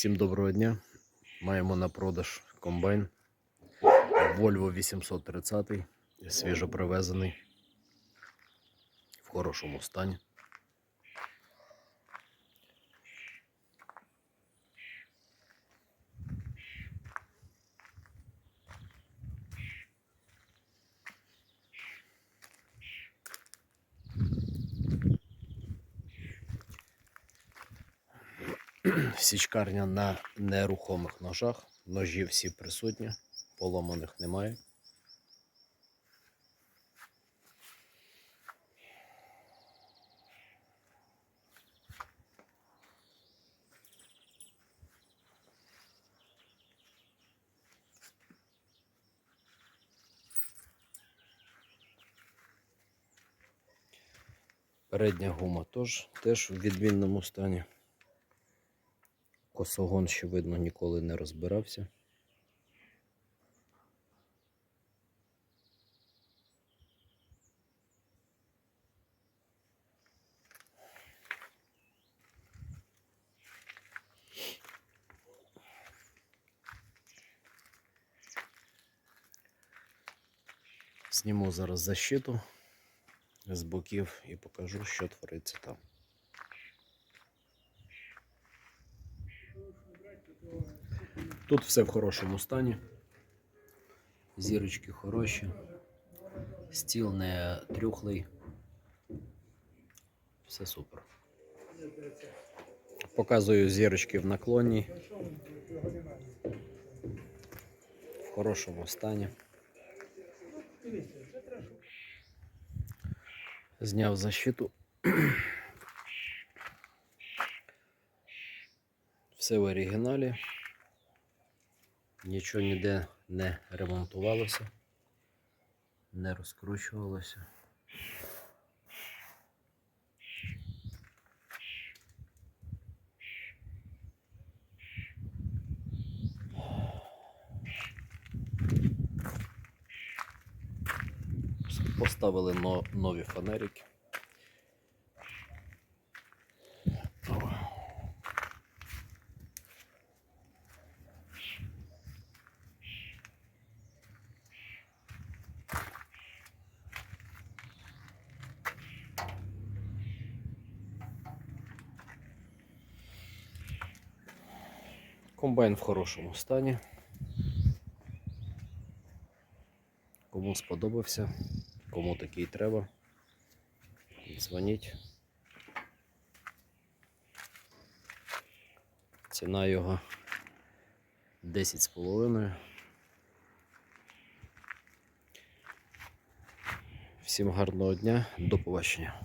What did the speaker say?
Всім доброго дня. Маємо на продаж комбайн Volvo 830, свіжо привезений, в хорошому стані. Січкарня на нерухомих ножах. Ножі всі присутні, поломаних немає. Передня гума теж, теж в відмінному стані. Косогон ще видно ніколи не розбирався. Зніму зараз защиту з боків і покажу, що твориться там. Тут все в хорошому стані. Зірочки хороші. Стіл не трюхлий. Все супер. Показую зірочки в наклоні. В хорошому стані. Зняв защиту. Все в оригіналі. Нічого ніде не ремонтувалося, не розкручувалося. Поставили но- нові фонарики. Комбайн в хорошому стані. Кому сподобався, кому такий треба, дзвоніть. Ціна його 10,5. Всім гарного дня, до побачення.